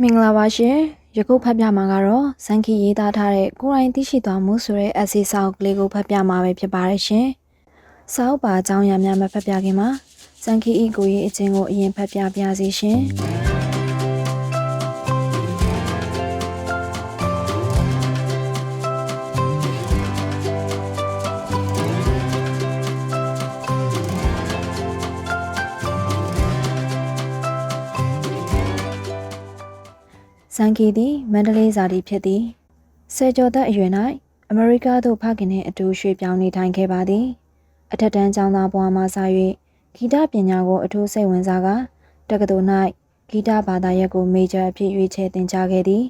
မင်္ဂလာပါရှင်ယခုဖတ်ပြမှာကတော့ဇန်ခီရေးသားထားတဲ့ကိုရိုင်းသိရှိသွားမှုဆိုတဲ့ essay စာအုပ်ကလေးကိုဖတ်ပြမှာပဲဖြစ်ပါတယ်ရှင်စာအုပ်ပါအကြောင်းအရာများမဖတ်ပြခင်မှာဇန်ခီဤကိုရေးအချင်းကိုအရင်ဖတ်ပြပါစီရှင် ဇန်ခီသည်မန္တလေးဇာတိဖြစ်သည်ဆယ်ကျော်သက်အရွယ်၌အမေရိကသို့ဖခင်နှင့်အတူရွှေ့ပြောင်းနေထိုင်ခဲ့ပါသည်အထက်တန်းကျောင်းသားဘဝမှစ၍ဂီတပညာကိုအထူးစိတ်ဝင်စားကတက္ကသိုလ်၌ဂီတဘာသာရပ်ကိုမေဂျာအဖြစ်ရွေးချယ်သင်ကြားခဲ့သည်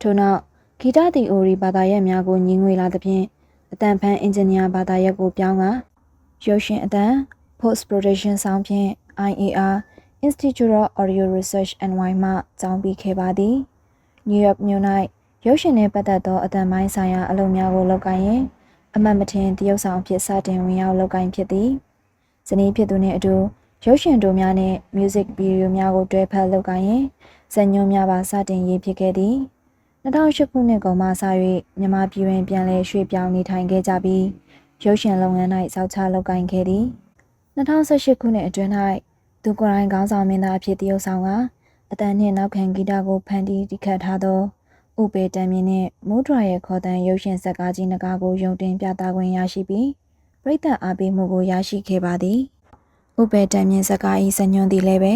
ထို့နောက်ဂီတသီအိုရီဘာသာရပ်များကိုညှင်းငွေလာသဖြင့်အတန်ဖန်အင်ဂျင်နီယာဘာသာရပ်ကိုပြောင်းကရုပ်ရှင်အတန် post production ဆောင်ဖြင့် IAR Institute of Audio Research NY မှကျောင်းပြီးခဲ့ပါသည် နယူးယောက်မြို့၌ရုပ်ရှင်နှင့်ပတ်သက်သောအတန်ပိုင်းဆိုင်ရာအလုပ်များကိုလုပ်ကိုင်ရင်အမတ်မထင်တရုတ်ဆောင်ဖြစ်စတင်ဝင်ရောက်လုပ်ကိုင်ဖြစ်သည်ဇနီးဖြစ်သူနှင့်အတူရုပ်ရှင်တို့များနှင့် music video များကိုတွဲဖက်လုပ်ကိုင်ရင်ဇာညွှန်းများပါစတင်ရေးဖြစ်ခဲ့သည်2008ခုနှစ်ကုန်မှစ၍မြန်မာပြည်တွင်ပြန်လည်ရွှေ့ပြောင်းနေထိုင်ခဲ့ကြပြီးရုပ်ရှင်လုပ်ငန်း၌စောက်ချလုပ်ကိုင်ခဲ့သည်2018ခုနှစ်အတွင်း၌သူကိုယ်တိုင်ခေါင်းဆောင်မင်းသားအဖြစ်တရုတ်ဆောင်က အတန်နှင့်နောက်ခံဂီတကိုဖန်တီးတည်ခတ်ထားသောဥပေတံမြင့်နှင့်မိုးဒရာရဲ့ခေါ်တန်ရုပ်ရှင်ဇာတ်ကားကြီးနှစ်ကားကိုယုံတင်ပြသခွင့်ရရှိပြီးပရိသတ်အားပေးမှုကိုရရှိခဲ့ပါသည်ဥပေတံမြင့်ဇာတ်ကား၏ဇညွန်သည်လည်းပဲ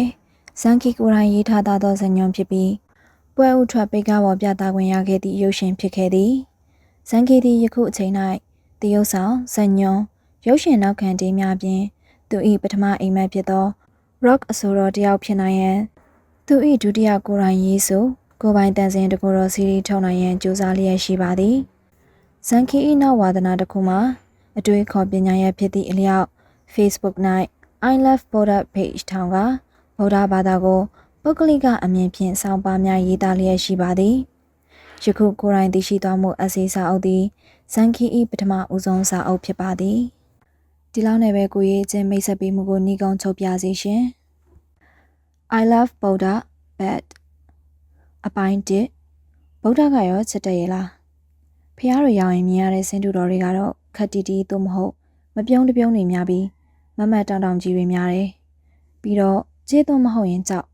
ဇန်ကီကိုရိုင်းရေးထားသောဇညွန်ဖြစ်ပြီးပွဲဥထွက်ပိတ်ကားပေါ်ပြသခွင့်ရခဲ့သည့်ရုပ်ရှင်ဖြစ်ခဲ့သည်ဇန်ကီသည်ယခုအချိန်၌တရုတ်ဆောင်ဇညွန်ရုပ်ရှင်နောက်ခံတေးများပြင်သူ၏ပထမအိမ်မက်ဖြစ်သော rock အဆိုတော်တယောက်ဖြစ်နိုင်ရန် သူ၏ဒုတိယကိုယ်တိုင်ရေးဆိုကိုပိုင်တန်စင်တကူတော်စီရီထုတ်နိုင်ရန်ကြိုးစားလျက်ရှိပါသည်ဇန်ခီ၏နောက်ဝါဒနာတစ်ခုမှာအတွေ့အခေါ်ပညာရပ်ဖြစ်သည့်အလျောက် Facebook ၌ I love Buddha page ထောင်ကဗုဒ္ဓဘာသာကိုပုဂ္ဂလိကအမြင်ဖြင့်စောင်းပါများရေးသားလျက်ရှိပါသည်ယခုကိုယ်တိုင်သိရှိသွားမှုအစီစာအုပ်သည်ဇန်ခီ၏ပထမဦးဆုံးစာအုပ်ဖြစ်ပါသည်ဒီလောက်နဲ့ပဲကိုရေးချင်းမိတ်ဆက်ပေးမှုကိုနှီးကောင်းချုပ်ပြစေရှင် I love Buddha but အပိုင်း1ဗုဒ္ဓကရောချစ်တယ်ရဲ့လားဖះတွေရောက်ရင်မြင်ရတဲ့စင်တူတော်တွေကတော့ခက်တီတီသို့မဟုတ်မပြုံးတပြုံးနေများပြီးမမတ်တောင်တောင်ကြီးတွေများတယ်ပြီးတော့ကျေးသွမဟုတ်ရင်ကြောက်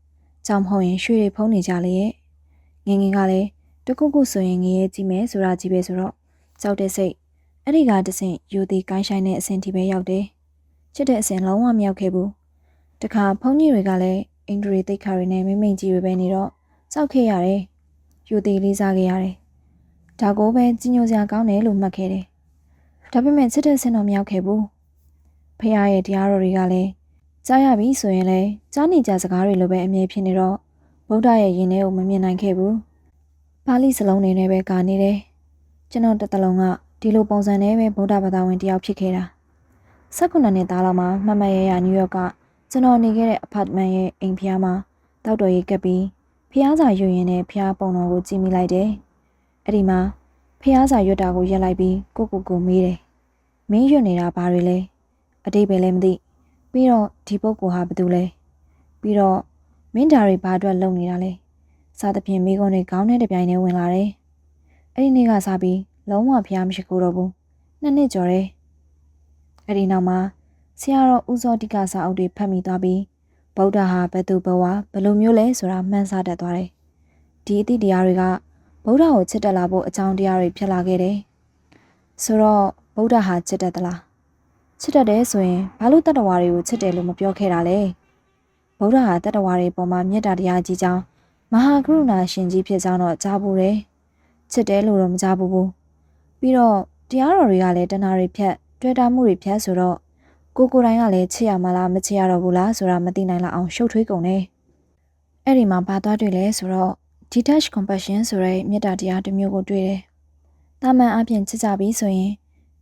ကြောက်မဟုတ်ရင်ရွှေတွေဖုံးနေကြလေရဲ့ငငင်ကလည်းတခုခုဆိုရင်ငရဲကြည့်မယ်ဆိုတာကြီးပဲဆိုတော့ကြောက်တဲ့စိတ်အဲ့ဒီကတဆင့်ယူသည်ကိုင်းဆိုင်တဲ့အဆင့်ထိပဲရောက်တယ်ချစ်တဲ့အဆင့်လုံးဝမရောက်ခဲ့ဘူးတခါဖုန်းကြီးတွေကလည်း အင်ဒရီတိတ်ခါတွေနဲ့မိမိကြီးတွေပဲနေတော့စောက်ခဲ့ရတယ်ယူသည်လေးစားခဲ့ရတယ်ဒါကိုပဲကြီးညိုစရာကောင်းတယ်လို့မှတ်ခဲ့တယ်ဒါပေမဲ့ချစ်တဲ့ဆင်တော့မရောက်ခဲ့ဘူးဖះရဲ့တရားတော်တွေကလည်းကြားရပြီဆိုရင်လည်းကြားနေကြစကားတွေလိုပဲအမြဲဖြစ်နေတော့ဗုဒ္ဓရဲ့ယင်ထဲကိုမမြင်နိုင်ခဲ့ဘူးပါဠိစလုံးတွေနဲ့ပဲကာနေတယ်ကျွန်တော်တစ်တလုံးကဒီလိုပုံစံနဲ့ပဲဗုဒ္ဓဘာသာဝင်တယောက်ဖြစ်ခဲ့တာ19နှစ်သားလောက်မှာမမရရနယူးယောက်က ကျွန်တော်နေခဲ့တဲ့ apartment ရဲ့အိမ်ဖျားမှာတောက်တော်ရေးကပ်ပြီးဖျားစာရွရင်နဲ့ဖျားပုံတော်ကိုကြည့်မိလိုက်တယ်။အဲ့ဒီမှာဖျားစာရွတ်တာကိုရက်လိုက်ပြီးကိုကိုကိုမေးတယ်။မင်းရွတ်နေတာဘာတွေလဲ။အတိတ်ပဲလည်းမသိ။ပြီးတော့ဒီပုဂ္ဂိုလ်ဟာဘာတူလဲ။ပြီးတော့မင်းဓာရီဘာအတွက်လုပ်နေတာလဲ။စားသဖြင့်မိကုန်းတွေခေါင်းထဲတပြိုင်တည်းဝင်လာတယ်။အဲ့ဒီနေ့ကစပြီးလုံးဝဖျားမရှိကိုတော့ဘူး။နှစ်နှစ်ကျော်တယ်။အဲ့ဒီနောက်မှာ ဆရာတော်ဦးစောတိကစာအုပ်တွေဖတ်မိသွားပြီးဗုဒ္ဓဟာဘယ်သူဘဝဘယ်လိုမျိုးလဲဆိုတာမှန်းဆတတ်သွားတယ်။ဒီအသည့်တရားတွေကဗုဒ္ဓကိုချစ်တက်လာဖို့အကြောင်းတရားတွေဖြစ်လာခဲ့တယ်။ဆိုတော့ဗုဒ္ဓဟာချစ်တတ်သလား။ချစ်တတ်တယ်ဆိုရင်ဘာလို့တတ္တဝါတွေကိုချစ်တယ်လို့မပြောခဲ့တာလဲ။ဗုဒ္ဓဟာတတ္တဝါတွေပေါ်မှာမေတ္တာတရားကြီးကြောင်းမဟာကရုဏာရှင်ကြီးဖြစ်ကြောင်းတော့ကြားဘူးတယ်။ချစ်တယ်လို့တော့မကြားဘူးဘူး။ပြီးတော့တရားတော်တွေကလည်းတဏှာတွေဖြတ်တွေ့တာမှုတွေဖြတ်ဆိုတော့ ကိုကိုတိုင်းကလည်းချစ်ရမလားမချစ်ရတော့ဘူးလားဆိုတာမသိနိုင်လောက်အောင်ရှုပ်ထွေးကုန်တယ်။အဲ့ဒီမှာဘာသွားတွေ့လဲဆိုတော့ detach compassion ဆိုတဲ့မေတ္တာတရားတစ်မျိုးကိုတွေ့တယ်။တာမန်အပြင်ချစ်ကြပြီဆိုရင်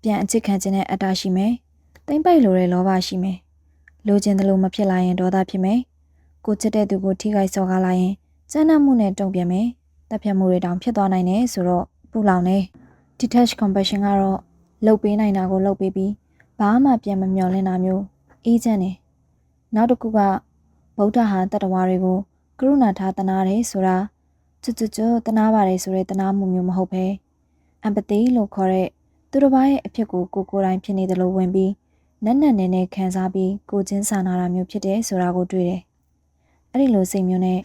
ပြန်အချစ်ခံခြင်းနဲ့အတ္တရှိမယ်။တိမ့်ပိုက်လိုတဲ့လောဘရှိမယ်။လိုချင်တယ်လို့မဖြစ်လာရင်ဒေါသဖြစ်မယ်။ကိုချစ်တဲ့သူကိုထိခိုက်စော်ကားလာရင်စမ်းနှံမှုနဲ့တုံ့ပြန်မယ်။တပ်ဖြတ်မှုတွေတောင်ဖြစ်သွားနိုင်တယ်ဆိုတော့ပူလောင်နေ။ detach compassion ကတော့လှုပ်ပေးနိုင်တာကိုလှုပ်ပေးပြီး ဘာမှပြန်မမျော်လင့်တာမျိုးအေးချမ်းတယ်နောက်တစ်ခုကဗုဒ္ဓဟာတတ္တဝါတွေကိုကရုဏာထားတနာတယ်ဆိုတာကျွတ်ကျွတ်ကျွတ်တနာပါတယ်ဆိုတဲ့တနာမှုမျိုးမဟုတ်ပဲအမ်ပသီလို့ခေါ်တဲ့သူတစ်ပါးရဲ့အဖြစ်ကိုကိုကိုယ်တိုင်ဖြစ်နေတယ်လို့ဝင်ပြီးနက်နက်နဲနဲခံစားပြီးကိုချင်းစာနာတာမျိုးဖြစ်တယ်ဆိုတာကိုတွေ့တယ်။အဲ့ဒီလိုစိတ်မျိုးနဲ့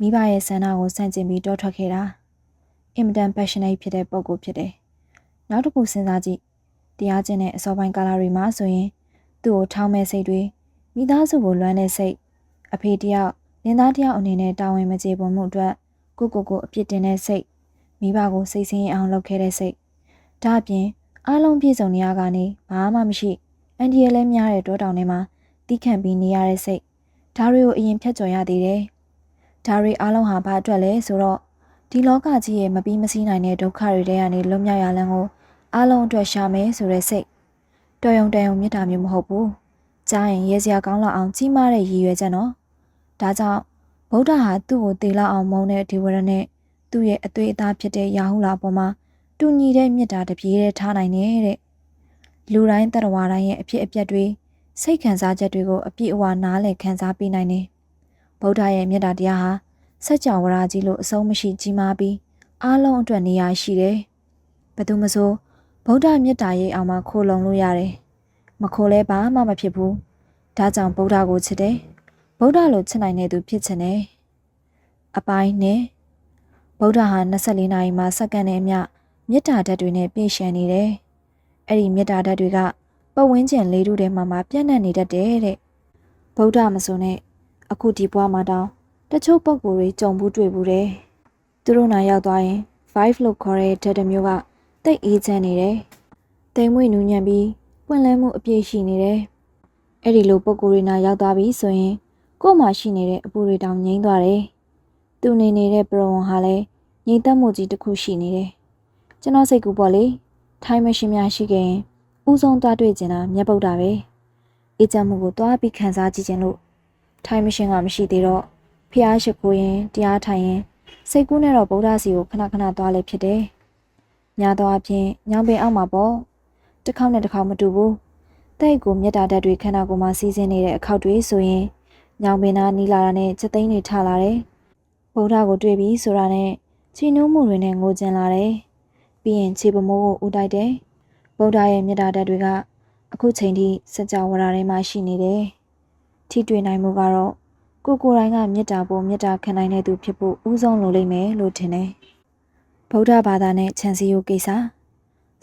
မိဘရဲ့ဆန္ဒကိုစန့်ကျင်ပြီးတောထွက်ခဲ့တာအင်မတန် passionate ဖြစ်တဲ့ပုံကိုဖြစ်တယ်။နောက်တစ်ခုစဉ်းစားကြည့် တရားကျင့်တဲ့အစောပိုင်းကာလတွေမှာဆိုရင်သူ့ကိုထောင်းမဲ့စိတ်တွေမိသားစုကိုလွမ်းတဲ့စိတ်အဖေတယောက်လင်းသားတယောက်အနေနဲ့တာဝန်မကျေပွန်မှုအတွက်ကိုကိုကိုအပြစ်တင်တဲ့စိတ်မိဘကိုစိတ်ဆင်းရဲအောင်လုပ်ခဲ့တဲ့စိတ်ဒါအပြင်အားလုံးပြည့်စုံနေရကနေဘာမှမရှိအန်ဒီရဲ့လဲများတဲ့တောတောင်ထဲမှာတီးခန့်ပြီးနေရတဲ့စိတ်ဒါတွေကိုအရင်ဖြတ်ကျော်ရသေးတယ်ဒါတွေအားလုံးဟာဘာအတွက်လဲဆိုတော့ဒီလောကကြီးရဲ့မပြီးမစည်းနိုင်တဲ့ဒုက္ခတွေထဲကနေလွတ်မြောက်ရလန်းကို အားလုံးအတွက်ရှာမယ်ဆိုတဲ့စိတ်တော်ရုံတန်ရုံမြတ်တာမျိုးမဟုတ်ဘူးကြားရင်ရဲစရာကောင်းလောက်အောင်ကြီးမားတဲ့ရည်ရွယ်ချက်နော်ဒါကြောင့်ဗုဒ္ဓဟာသူ့ကိုတေလောက်အောင်မုန်းတဲ့ဒီဝရနဲ့သူ့ရဲ့အသွေးအသားဖြစ်တဲ့ယာဟုလာပေါ်မှာတူညီတဲ့မြတ်တာတပြေးတဲ့ထားနိုင်တဲ့လူတိုင်းတရဝါတိုင်းရဲ့အဖြစ်အပျက်တွေစိတ်ခံစားချက်တွေကိုအပြည့်အဝနားလည်ခံစားပေးနိုင်တယ်ဗုဒ္ဓရဲ့မြတ်တာတရားဟာစัจ java ရာကြီးလို့အဆုံးမရှိကြီးမားပြီးအားလုံးအတွက်နေရာရှိတယ်ဘယ်သူမဆို ဗုဒ္ဓမြတ်တာရဲ့အောင်မှာခိုးလုံလို့ရတယ်မခိုးလဲဘာမှမဖြစ်ဘူးဒါကြောင့်ဗုဒ္ဓကိုချစ်တယ်ဗုဒ္ဓလိုချစ်နိုင်တဲ့သူဖြစ်ချင်တယ်အပိုင်းနဲ့ဗုဒ္ဓဟာ24နာရီမှာစက္ကန့်နဲ့အမျှမေတ္တာဓာတ်တွေနဲ့ပြည့်ရှံနေတယ်။အဲ့ဒီမေတ္တာဓာတ်တွေကပတ်ဝန်းကျင်လေးထုထဲမှာမှပြန့်နှံ့နေတတ်တယ်တဲ့။ဗုဒ္ဓမဆိုနဲ့အခုဒီဘွားမှာတောင်တချို့ပုံကိုယ်တွေကြုံဘူးတွေ့ဘူးတယ်။သူတို့နာရောက်သွားရင်5လို့ခေါ်တဲ့ဓာတ်တစ်မျိုးက တိတ်အေးချမ်းနေတယ်။တိမ်မွေ့နူးညံ့ပြီးပွင့်လန်းမှုအပြည့်ရှိနေတယ်။အဲ့ဒီလိုပုံကိုယ်တွေနာရောက်သွားပြီဆိုရင်ကို့မှာရှိနေတဲ့အပူတွေတောင်ငြိမ်းသွားတယ်။သူနေနေတဲ့ပရဝံဟာလည်းငြိမ်သက်မှုကြီးတစ်ခုရှိနေတယ်။ကျွန်တော်စိတ်ကူပေါ့လေ။ထိုင်းမရှင်များရှိခဲ့ရင်ဥဆုံးသွားတွေ့ကျင်တာမြတ်ဗုဒ္ဓပဲ။အေးချမ်းမှုကိုသွားပြီးခံစားကြည့်ခြင်းလို့ထိုင်းမရှင်ကမရှိသေးတော့ဖျားရှိခိုးရင်တရားထိုင်ရင်စိတ်ကူးနဲ့တော့ဗုဒ္ဓစီကိုခဏခဏသွားလေဖြစ်တယ်။ ညာတော့အပြင်ညောင်ပင်အောက်မှာပေါ့။တစ်ခေါက်နဲ့တစ်ခေါက်မတူဘူး။တဲ့ကိုမြတ်တာဓာတ်တွေခန္ဓာကိုယ်မှာစီးဆင်းနေတဲ့အခောက်တွေဆိုရင်ညောင်ပင်သားနီးလာတာနဲ့ချက်သိန်းတွေထလာတယ်။ဗုဒ္ဓကိုတွေ့ပြီဆိုတာနဲ့ချီနှိုးမှုတွေနဲ့ငိုကျင်လာတယ်။ပြီးရင်ခြေပမိုးကိုဦးတိုက်တယ်။ဗုဒ္ဓရဲ့မြတ်တာဓာတ်တွေကအခုချိန်ထိစကြဝဠာထဲမှာရှိနေတယ်။ထိတွေ့နိုင်မှုကတော့ကိုကိုယ်တိုင်ကမေတ္တာပို့မေတ္တာခံနိုင်တဲ့သူဖြစ်ဖို့ဥဆုံးလိုလိမ့်မယ်လို့ထင်တယ်။ ဗုဒ္ဓဘာသာနဲ့ခြံစည်းရိုးကိစ္စ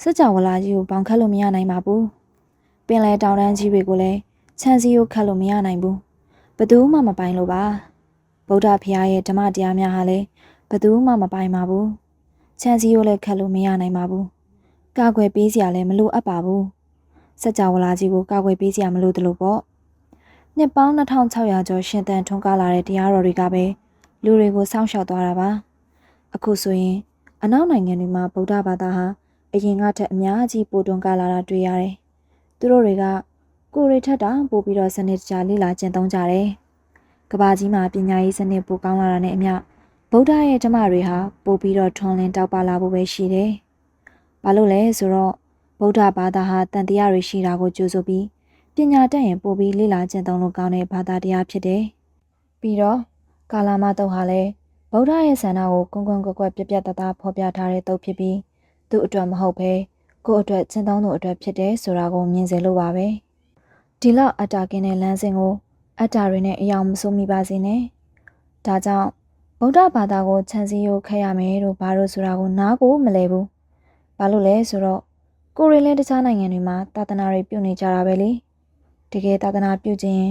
စကြဝဠာကြီးကိုပေါင်ခတ်လို့မရနိုင်ပါဘူး။ပင်လယ်တောင်တန်းကြီးတွေကိုလည်းခြံစည်းရိုးခတ်လို့မရနိုင်ဘူး။ဘသူမှမပိုင်လို့ပါ။ဗုဒ္ဓဖရာရဲ့ဓမ္မတရားများဟာလည်းဘသူမှမပိုင်ပါဘူး။ခြံစည်းရိုးလည်းခတ်လို့မရနိုင်ပါဘူး။ကာကွယ်ပေးစရာလည်းမလိုအပ်ပါဘူး။စကြဝဠာကြီးကိုကာကွယ်ပေးစရာမလိုတလို့ပေါ့။နှစ်ပေါင်း2600ကျော်ရှင်သန်ထွန်းကားလာတဲ့တရားတော်တွေကပဲလူတွေကိုစောင့်ရှောက်သွားတာပါအခုဆိုရင် အနောက်နိုင်ငံတွေမှာဗုဒ္ဓဘာသာဟာအရင်ကထက်အများကြီးပိုတွန်းကားလာတာတွေ့ရတယ်သူတို့တွေကကိုရီထက်တောင်ပို့ပြီးတော့စနစ်တကျလေ့လာကျင့်သုံးကြတယ်ကဘာကြီးမှာပညာရေးစနစ်ပိုကောင်းလာတာနဲ့အမျှဗုဒ္ဓရဲ့ဓမ္မတွေဟာပို့ပြီးတော့ထွန်းလင်းတောက်ပလာဖို့ပဲရှိတယ်ဘာလို့လဲဆိုတော့ဗုဒ္ဓဘာသာဟာတန်တရားတွေရှိတာကိုကြိုးဆိုပြီးပညာတတ်ရင်ပို့ပြီးလေ့လာကျင့်သုံးလို့ကောင်းတဲ့ဘာသာတရားဖြစ်တယ်။ပြီးတော့ကာလာမတုတ်ဟာလည်း ဗုဒ္ဓရဲ့ဆန္ဒကိုကွန်ကွန်ကွက်ကွက်ပြပြတသားဖော်ပြထားတဲ့တုတ်ဖြစ်ပြီးသူ့အတွက်မဟုတ်ဘဲကိုယ့်အတွက်ကျင့်သုံးသူအတွက်ဖြစ်တယ်ဆိုတာကိုမြင်စေလို့ပါပဲ။ဒီလောက်အတ္တကင်းတဲ့လမ်းစဉ်ကို အတ္တတွေနဲ့အယောင်မစိုးမိပါစေနဲ့။ဒါကြောင့်ဗုဒ္ဓဘာသာကိုခြံစည်းရိုးခတ်ရမယ်လို့ဘာလို့ဆိုတာကိုနားကိုမလဲဘူး။ဘာလို့လဲဆိုတော့ကိုရီလည်းတခြားနိုင်ငံတွေမှာသာသနာတွေပြုနေကြတာပဲလေ။တကယ်သာသနာပြုခြင်း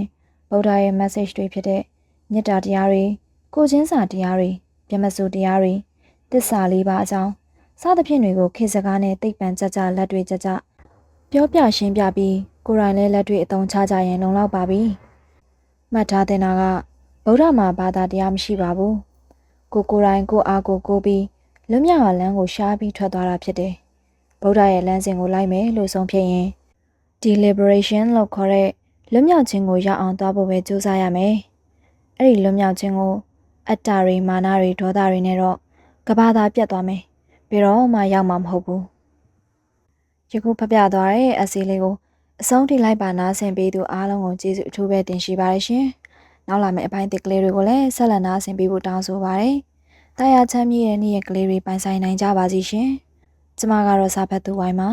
ဗုဒ္ဓရဲ့ message တွေဖြစ်တဲ့မေတ္တာတရားတွေ ကိုချင်းစာတရားတွေပြမစုတရားတွေသစ္စာလေးပါအကြောင်းစသဖြင့်တွေကိုခေစကားနဲ့သိပ္ပံကြကြလက်တွေကြကြပြောပြရှင်းပြပြီးကိုယ်တိုင်လည်းလက်တွေအသုံးချကြရင်လုံလောက်ပါပြီမှတ်ထားတဲ့နာကဗုဒ္ဓမှာဘာသာတရားမရှိပါဘူးကိုကိုယ်တိုင်ကိုအားကိုကိုပြီးလွတ်မြောက်ရလမ်းကိုရှားပြီးထွက်သွားတာဖြစ်တယ်ဗုဒ္ဓရဲ့လမ်းစဉ်ကိုလိုက်မယ်လို့ဆုံးဖြတ်ရင် deliberation လို့ခေါ်တဲ့လွတ်မြောက်ခြင်းကိုရအောင်သွားဖို့ပဲကြိုးစားရမယ်။အဲ့ဒီလွတ်မြောက်ခြင်းကို အတ္တတွေမာနတွေဒေါသတွေနဲ့တော့ကဘာသာပြတ်သွားမယ်။ဘယ်တော့မှရောက်မှာမဟုတ်ဘူး။ယခုဖပြသွားတဲ့အစီလေးကိုအဆုံးထိလိုက်ပါနားဆင်ပေးသူအားလုံးကိုကျေးဇူးအထူးပဲတင်ရှိပါတယ်ရှင်။နောက်လာမယ့်အပိုင်းသစ်ကလေးတွေကိုလည်းဆက်လက်နားဆင်ပေးဖို့တောင်းဆိုပါရစေတာယာချမ်းမြေ့တဲ့နေ့ရက်ကလေးတွေပိုင်ဆိုင်နိုင်ကြပါစီရှင်ကျမကတော့စာဖတ်သူဝိုင်းပါ